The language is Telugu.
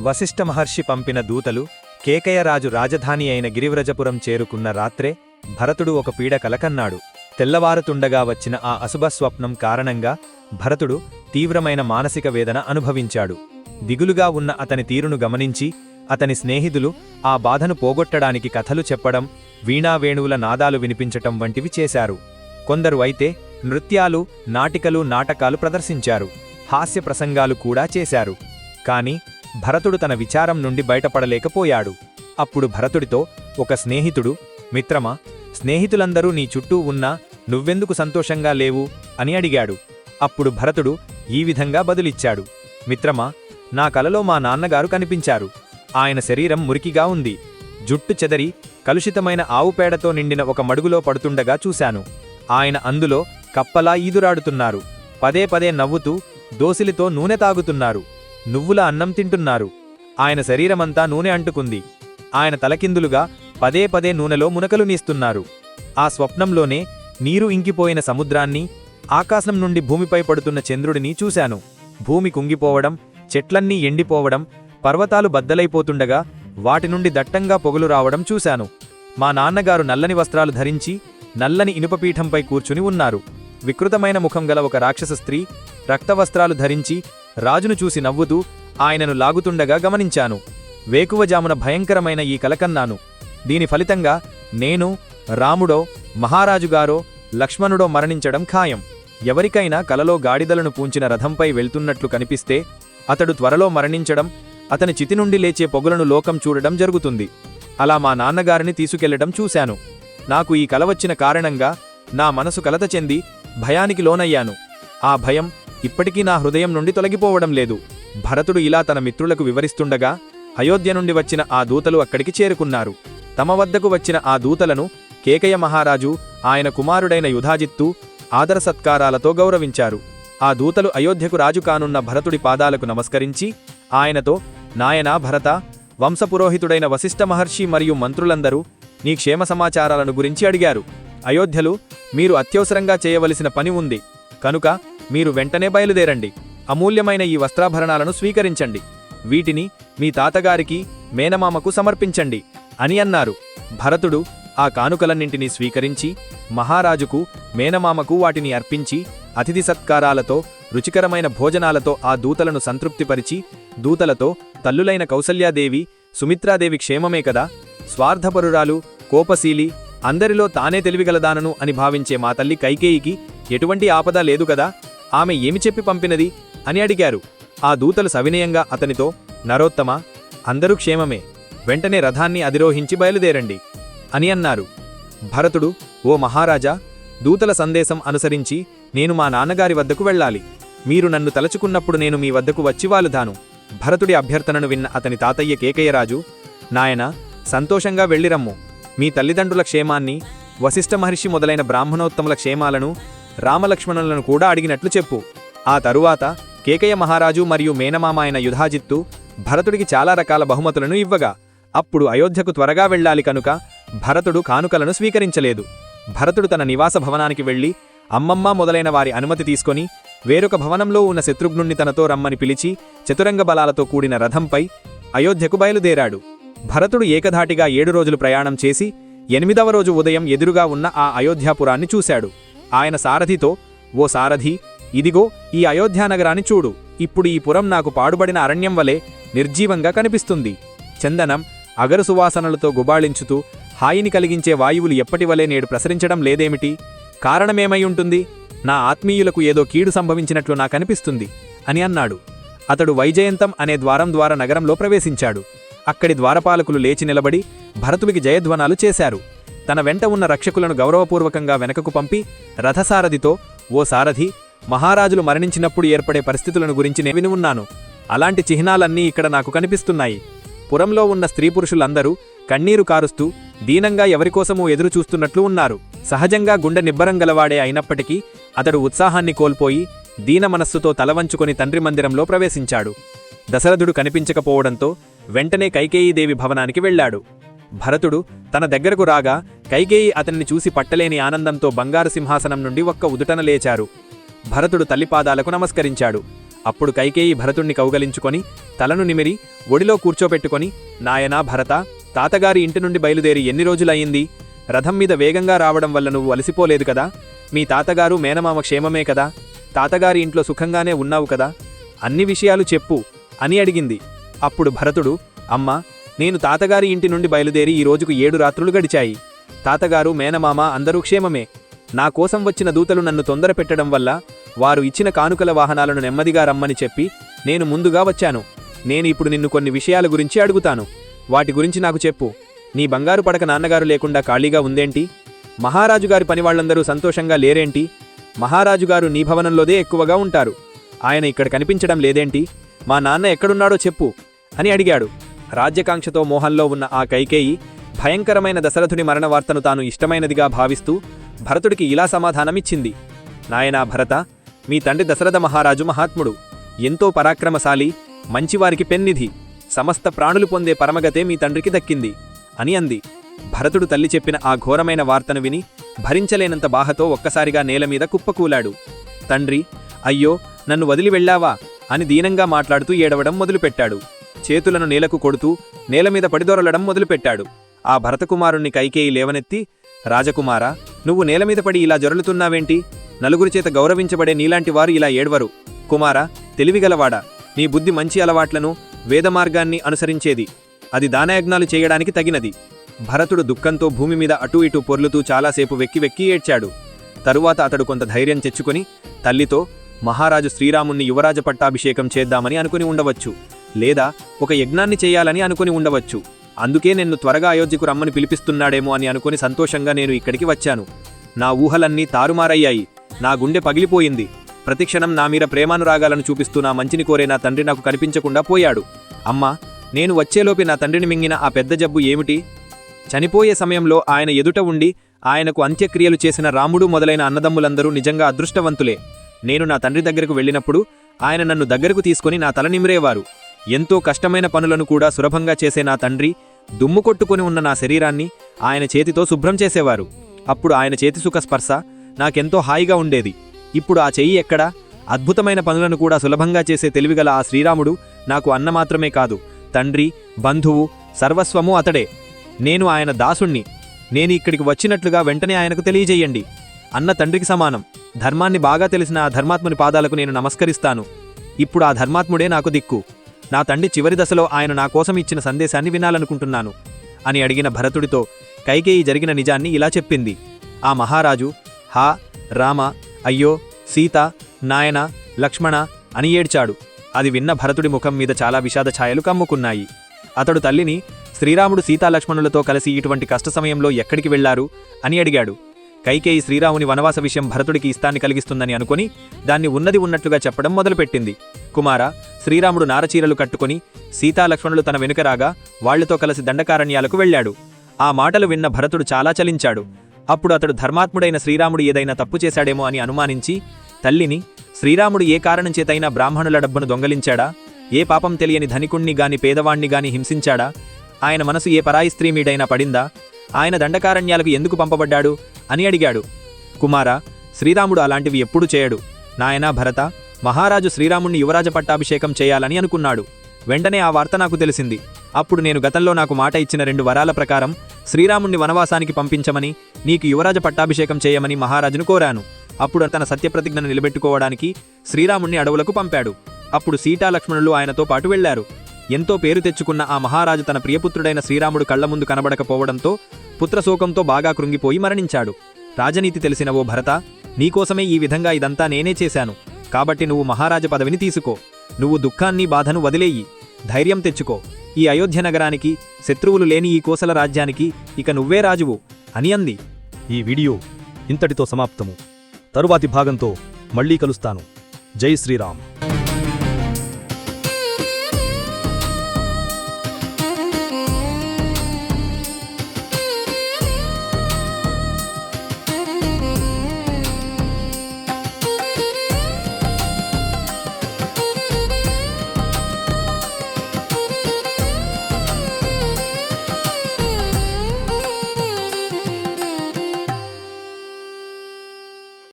వశిష్ఠ మహర్షి పంపిన దూతలు కేకయరాజు రాజధాని అయిన గిరివ్రజపురం చేరుకున్న రాత్రే భరతుడు ఒక పీడ కలకన్నాడు. తెల్లవారుతుండగా వచ్చిన ఆ అశుభ స్వప్నం కారణంగా భరతుడు తీవ్రమైన మానసిక వేదన అనుభవించాడు. దిగులుగా ఉన్న అతని తీరును గమనించి అతని స్నేహితులు ఆ బాధను పోగొట్టడానికి కథలు చెప్పడం వీణావేణువుల నాదాలు వినిపించటం వంటివి చేశారు. కొందరు అయితే నృత్యాలు నాటికలు నాటకాలు ప్రదర్శించారు. హాస్య ప్రసంగాలు కూడా చేశారు. కాని భరతుడు తన విచారం నుండి బయటపడలేకపోయాడు. అప్పుడు భరతుడితో ఒక స్నేహితుడు మిత్రమా స్నేహితులందరూ నీ చుట్టూ ఉన్నా నువ్వెందుకు సంతోషంగా లేవు? అని అడిగాడు. అప్పుడు భరతుడు ఈ విధంగా బదులిచ్చాడు. మిత్రమా నా కలలో మా నాన్నగారు కనిపించారు. ఆయన శరీరం మురికిగా ఉంది. జుట్టు చెదరి కలుషితమైన ఆవుపేడతో నిండిన ఒక మడుగులో పడుతుండగా చూశాను. ఆయన అందులో కప్పలా ఈదురాడుతున్నారు. పదే పదే నవ్వుతూ దోసిలితో నూనె తాగుతున్నారు. నువ్వుల అన్నం తింటున్నారు. ఆయన శరీరమంతా నూనె అంటుకుంది. ఆయన తలకిందులుగా పదే పదే నూనెలో మునకలు నీస్తున్నారు. ఆ స్వప్నంలోనే నీరు ఇంకిపోయిన సముద్రాన్ని ఆకాశం నుండి భూమిపై పడుతున్న చంద్రుడిని చూశాను. భూమి కుంగిపోవడం చెట్లన్నీ ఎండిపోవడం పర్వతాలు బద్దలైపోతుండగా వాటి నుండి దట్టంగా పొగలు రావడం చూశాను. మా నాన్నగారు నల్లని వస్త్రాలు ధరించి నల్లని ఇనుపపీఠంపై కూర్చుని ఉన్నారు. వికృతమైన ముఖం గల ఒక రాక్షస స్త్రీ రక్తవస్త్రాలు ధరించి రాజును చూసి నవ్వుతూ ఆయనను లాగుతుండగా గమనించాను. వేకువజామున భయంకరమైన ఈ కలకన్నాను. దీని ఫలితంగా నేను రాముడో మహారాజుగారో లక్ష్మణుడో మరణించడం ఖాయం. ఎవరికైనా కలలో గాడిదలను పూంచిన రథంపై వెళ్తున్నట్లు కనిపిస్తే అతడు త్వరలో మరణించడం అతని చితి నుండి లేచే పొగలను లోకం చూడడం జరుగుతుంది. అలా మా నాన్నగారిని తీసుకెళ్ళడం చూశాను. నాకు ఈ కల వచ్చిన కారణంగా నా మనసు కలత చెంది భయానికి లోనయ్యాను. ఆ భయం ఇప్పటికీ నా హృదయం నుండి తొలగిపోవడం లేదు. భరతుడు ఇలా తన మిత్రులకు వివరిస్తుండగా అయోధ్య నుండి వచ్చిన ఆ దూతలు అక్కడికి చేరుకున్నారు. తమ వద్దకు వచ్చిన ఆ దూతలను కేకయ మహారాజు ఆయన కుమారుడైన యుధాజిత్తు ఆదర సత్కారాలతో గౌరవించారు. ఆ దూతలు అయోధ్యకు రాజు కానున్న భరతుడి పాదాలకు నమస్కరించి ఆయనతో నాయనా భరత వంశపురోహితుడైన వశిష్ఠ మహర్షి మరియు మంత్రులందరూ నీ క్షేమ సమాచారాలను గురించి అడిగారు. అయోధ్యలు మీరు అత్యవసరంగా చేయవలసిన పని ఉంది. కనుక మీరు వెంటనే బయలుదేరండి. అమూల్యమైన ఈ వస్త్రాభరణాలను స్వీకరించండి. వీటిని మీ తాతగారికి మేనమామకు సమర్పించండి అని అన్నారు. భరతుడు ఆ కానుకలన్నింటినీ స్వీకరించి మహారాజుకు మేనమామకు వాటిని అర్పించి అతిథి సత్కారాలతో రుచికరమైన భోజనాలతో ఆ దూతలను సంతృప్తిపరిచి దూతలతో తల్లులైన కౌసల్యాదేవి సుమిత్రాదేవి క్షేమమే కదా? స్వార్థపరురాలు కోపశీలి అందరిలో తానే తెలివిగలదానను అని భావించే మా తల్లి కైకేయికి ఎటువంటి ఆపద లేదు కదా? ఆమె ఏమి చెప్పి పంపినది? అని అడిగారు. ఆ దూతలు సవినయంగా అతనితో నరోత్తమ అందరూ క్షేమమే. వెంటనే రథాన్ని అధిరోహించి బయలుదేరండి. అని అన్నారు. భరతుడు ఓ మహారాజా దూతల సందేశం అనుసరించి నేను మా నాన్నగారి వద్దకు వెళ్ళాలి. మీరు నన్ను తలచుకున్నప్పుడు నేను మీ వద్దకు వచ్చివాలుదాను భరతుడి అభ్యర్థనను విన్న అతని తాతయ్య కేకయ్యరాజు నాయన సంతోషంగా వెళ్ళిరమ్ము. మీ తల్లిదండ్రుల క్షేమాన్ని వశిష్ఠ మహర్షి మొదలైన బ్రాహ్మణోత్తముల క్షేమాలను రామలక్ష్మణులను కూడా అడిగినట్లు చెప్పు. ఆ తరువాత కేకయ్య మహారాజు మరియు మేనమామ అయిన యుధాజిత్తు భరతుడికి చాలా రకాల బహుమతులను ఇవ్వగా అప్పుడు అయోధ్యకు త్వరగా వెళ్ళాలి కనుక భరతుడు కానుకలను స్వీకరించలేదు. భరతుడు తన నివాస భవనానికి వెళ్ళి అమ్మమ్మ మొదలైన వారి అనుమతి తీసుకొని వేరొక భవనంలో ఉన్న శత్రుఘ్నుణ్ణి తనతో రమ్మని పిలిచి చతురంగ బలాలతో కూడిన రథంపై అయోధ్యకు బయలుదేరాడు. భరతుడు ఏకధాటిగా ఏడు రోజులు ప్రయాణం చేసి ఎనిమిదవ రోజు ఉదయం ఎదురుగా ఉన్న ఆ అయోధ్యాపురాన్ని చూశాడు. ఆయన సారథితో ఓ సారథి ఇదిగో ఈ అయోధ్యానగరాన్ని చూడు. ఇప్పుడు ఈ పురం నాకు పాడుబడిన అరణ్యం వలె నిర్జీవంగా కనిపిస్తుంది. చందనం అగరు సువాసనలతో గుబాళించుతూ హాయిని కలిగించే వాయువులు ఎప్పటివలే నేడు ప్రసరించడం లేదేమిటి? కారణమేమై ఉంటుంది? నా ఆత్మీయులకు ఏదో కీడు సంభవించినట్లు నాకనిపిస్తుంది అని అన్నాడు. అతడు వైజయంతం అనే ద్వారం ద్వారా నగరంలో ప్రవేశించాడు. అక్కడి ద్వారపాలకులు లేచి నిలబడి భరతుడికి జయధ్వనాలు చేశారు. తన వెంట ఉన్న రక్షకులను గౌరవపూర్వకంగా వెనకకు పంపి రథసారథితో ఓ సారథి మహారాజులు మరణించినప్పుడు ఏర్పడే పరిస్థితులను గురించి నేను విని ఉన్నాను. అలాంటి చిహ్నాలన్నీ ఇక్కడ నాకు కనిపిస్తున్నాయి. పురంలో ఉన్న స్త్రీ పురుషులందరూ కన్నీరు కారుస్తూ దీనంగా ఎవరికోసమూ ఎదురుచూస్తున్నట్లు ఉన్నారు. సహజంగా గుండె నిబ్బరం గలవాడే అయినప్పటికీ అతడు ఉత్సాహాన్ని కోల్పోయి దీన మనస్సుతో తలవంచుకొని తండ్రి మందిరంలో ప్రవేశించాడు. దశరథుడు కనిపించకపోవడంతో వెంటనే కైకేయీదేవి భవనానికి వెళ్ళాడు. భరతుడు తన దగ్గరకు రాగా కైకేయి అతనిని చూసి పట్టలేని ఆనందంతో బంగారు సింహాసనం నుండి ఒక్క ఉదుటన లేచారు. భరతుడు తల్లిపాదాలకు నమస్కరించాడు. అప్పుడు కైకేయి భరతుణ్ణి కౌగలించుకొని తలను నిమిరి ఒడిలో కూర్చోపెట్టుకొని నాయనా భరత తాతగారి ఇంటి నుండి బయలుదేరి ఎన్ని రోజులయ్యింది? రథం మీద వేగంగా రావడం వల్ల నువ్వు అలసిపోలేదు కదా? మీ తాతగారు మేనమామ క్షేమమే కదా? తాతగారి ఇంట్లో సుఖంగానే ఉన్నావు కదా? అన్ని విషయాలు చెప్పు అని అడిగింది. అప్పుడు భరతుడు అమ్మా నేను తాతగారి ఇంటి నుండి బయలుదేరి ఈ రోజుకు ఏడు రాత్రులు గడిచాయి. తాతగారు మేనమామ అందరూ క్షేమమే. నా కోసం వచ్చిన దూతలు నన్ను తొందర పెట్టడం వల్ల వారు ఇచ్చిన కానుకల వాహనాలను నెమ్మదిగా రమ్మని చెప్పి నేను ముందుగా వచ్చాను. నేను ఇప్పుడు నిన్ను కొన్ని విషయాల గురించి అడుగుతాను. వాటి గురించి నాకు చెప్పు. నీ బంగారు పడక నాన్నగారు లేకుండా ఖాళీగా ఉందేంటి? మహారాజుగారి పనివాళ్ళందరూ సంతోషంగా లేరేంటి? మహారాజుగారు నీ భవనంలోదే ఎక్కువగా ఉంటారు. ఆయన ఇక్కడ కనిపించడం లేదేంటి? మా నాన్న ఎక్కడున్నాడో చెప్పు అని అడిగాడు. రాజ్యకాంక్షతో మోహంలో ఉన్న ఆ కైకేయి భయంకరమైన దశరథుని మరణ వార్తను తాను ఇష్టమైనదిగా భావిస్తూ భరతుడికి ఇలా సమాధానమిచ్చింది. నాయనా భరత మీ తండ్రి దశరథ మహారాజు మహాత్ముడు. ఎంతో పరాక్రమశాలి మంచివారికి పెన్నిధి సమస్త ప్రాణులు పొందే పరమగతే మీ తండ్రికి దక్కింది అని అంది. భరతుడు తల్లి చెప్పిన ఆ ఘోరమైన వార్తను విని భరించలేనంత బాహతో ఒక్కసారిగా నేలమీద కుప్పకూలాడు. తండ్రి అయ్యో నన్ను వదిలి వెళ్ళావా? అని దీనంగా మాట్లాడుతూ ఏడవడం మొదలుపెట్టాడు. చేతులను నేలకు కొడుతూ నేలమీద పడిదొరలడం మొదలుపెట్టాడు. ఆ భరతకుమారుణ్ణి కైకేయి లేవనెత్తి రాజకుమారా నువ్వు నేలమీద పడి ఇలా జొరలుతున్నావేంటి? నలుగురి చేత గౌరవించబడే నీలాంటి వారు ఇలా ఏడ్వరు. కుమారా తెలివిగలవాడా? నీ బుద్ధి మంచి అలవాట్లను వేదమార్గాన్ని అనుసరించేది. అది దానయజ్ఞాలు చేయడానికి తగినది. భరతుడు దుఃఖంతో భూమి మీద అటూ ఇటూ పొర్లుతూ చాలాసేపు వెక్కి వెక్కి ఏడ్చాడు. తరువాత అతడు కొంత ధైర్యం తెచ్చుకుని తల్లితో మహారాజు శ్రీరాముణ్ణి యువరాజ పట్టాభిషేకం చేద్దామని అనుకుని ఉండవచ్చు. లేదా ఒక యజ్ఞాన్ని చేయాలని అనుకుని ఉండవచ్చు. అందుకే నిన్ను త్వరగా అయోధ్యకు రమ్మని పిలిపిస్తున్నాడేమో అని అనుకుని సంతోషంగా నేను ఇక్కడికి వచ్చాను. నా ఊహలన్నీ తారుమారయ్యాయి. నా గుండె పగిలిపోయింది. ప్రతిక్షణం నా మీద ప్రేమానురాగాలను చూపిస్తూ నా మంచిని కోరే నా తండ్రి నాకు కనిపించకుండా పోయాడు. అమ్మా నేను వచ్చేలోపి నా తండ్రిని మింగిన ఆ పెద్ద జబ్బు ఏమిటి? చనిపోయే సమయంలో ఆయన ఎదుట ఉండి ఆయనకు అంత్యక్రియలు చేసిన రాముడు మొదలైన అన్నదమ్ములందరూ నిజంగా అదృష్టవంతులే. నేను నా తండ్రి దగ్గరకు వెళ్ళినప్పుడు ఆయన నన్ను దగ్గరకు తీసుకుని నా తల నిమిరేవారు. ఎంతో కష్టమైన పనులను కూడా సులభంగా చేసే నా తండ్రి దుమ్ము కొట్టుకుని ఉన్న నా శరీరాన్ని ఆయన చేతితో శుభ్రం చేసేవారు. అప్పుడు ఆయన చేతి సుఖ స్పర్శ నాకెంతో హాయిగా ఉండేది. ఇప్పుడు ఆ చెయ్యి ఎక్కడా? అద్భుతమైన పనులను కూడా సులభంగా చేసే తెలివిగల ఆ శ్రీరాముడు నాకు అన్న మాత్రమే కాదు. తండ్రి బంధువు సర్వస్వము అతడే. నేను ఆయన దాసుణ్ణి. నేను ఇక్కడికి వచ్చినట్లుగా వెంటనే ఆయనకు తెలియజేయండి. అన్న తండ్రికి సమానం. ధర్మాన్ని బాగా తెలిసిన ఆ ధర్మాత్ముని పాదాలకు నేను నమస్కరిస్తాను. ఇప్పుడు ఆ ధర్మాత్ముడే నాకు దిక్కు. నా తండ్రి చివరి దశలో ఆయన నా కోసం ఇచ్చిన సందేశాన్ని వినాలనుకుంటున్నాను అని అడిగిన భరతుడితో కైకేయి జరిగిన నిజాన్ని ఇలా చెప్పింది. ఆ మహారాజు హా రామ అయ్యో సీత నాయన లక్ష్మణ అని ఏడ్చాడు. అది విన్న భరతుడి ముఖం మీద చాలా విషాద ఛాయలు కమ్ముకున్నాయి. అతడు తల్లిని శ్రీరాముడు సీతాలక్ష్మణులతో కలిసి ఇటువంటి కష్ట సమయంలో ఎక్కడికి వెళ్ళారు అని అడిగాడు. కైకేయి శ్రీరాముని వనవాస విషయం భరతుడికి ఇస్తాన్ని కలిగిస్తుందని అనుకుని దాన్ని ఉన్నది ఉన్నట్లుగా చెప్పడం మొదలుపెట్టింది. కుమార శ్రీరాముడు నారచీరలు కట్టుకుని సీతాలక్ష్మణులు తన వెనుక రాగా వాళ్ళతో కలిసి దండకారణ్యాలకు వెళ్ళాడు. ఆ మాటలు విన్న భరతుడు చాలా చలించాడు. అప్పుడు అతడు ధర్మాత్ముడైన శ్రీరాముడు ఏదైనా తప్పు చేశాడేమో అని అనుమానించి తల్లిని శ్రీరాముడు ఏ కారణం చేతైనా బ్రాహ్మణుల డబ్బును దొంగలించాడా? ఏ పాపం తెలియని ధనికుణ్ణి గాని పేదవాణ్ణి గాని హింసించాడా? ఆయన మనసు ఏ పరాయి స్త్రీ మీడైనా పడిందా? ఆయన దండకారణ్యాలకు ఎందుకు పంపబడ్డాడు? అని అడిగాడు. కుమార శ్రీరాముడు అలాంటివి ఎప్పుడూ చేయడు. నాయనా భరత మహారాజు శ్రీరాముణ్ణి యువరాజ పట్టాభిషేకం చేయాలని అనుకున్నాడు. వెంటనే ఆ వార్త నాకు తెలిసింది. అప్పుడు నేను గతంలో నాకు మాట ఇచ్చిన రెండు వరాల ప్రకారం శ్రీరాముణ్ణి వనవాసానికి పంపించమని నీకు యువరాజ పట్టాభిషేకం చేయమని మహారాజును కోరాను. అప్పుడు తన సత్యప్రతిజ్ఞను నిలబెట్టుకోవడానికి శ్రీరాముణ్ణి అడవులకు పంపాడు. అప్పుడు సీతాలక్ష్మణులు ఆయనతో పాటు వెళ్ళారు ఎంతో పేరు తెచ్చుకున్న ఆ మహారాజు తన ప్రియపుత్రుడైన శ్రీరాముడు కళ్ళ ముందు కనబడకపోవడంతో పుత్రశోకంతో బాగా కృంగిపోయి మరణించాడు. రాజనీతి తెలిసిన ఓ భరత నీకోసమే ఈ విధంగా ఇదంతా నేనే చేశాను. కాబట్టి నువ్వు మహారాజ పదవిని తీసుకో. నువ్వు దుఃఖాన్ని బాధను వదిలేయి. ధైర్యం తెచ్చుకో. ఈ అయోధ్య నగరానికి శత్రువులు లేని ఈ కోసల రాజ్యానికి ఇక నువ్వే రాజువు అని అంది. ఈ వీడియో ఇంతటితో సమాప్తము. తరువాతి భాగంతో మళ్ళీ కలుస్తాను. జై శ్రీరామ్.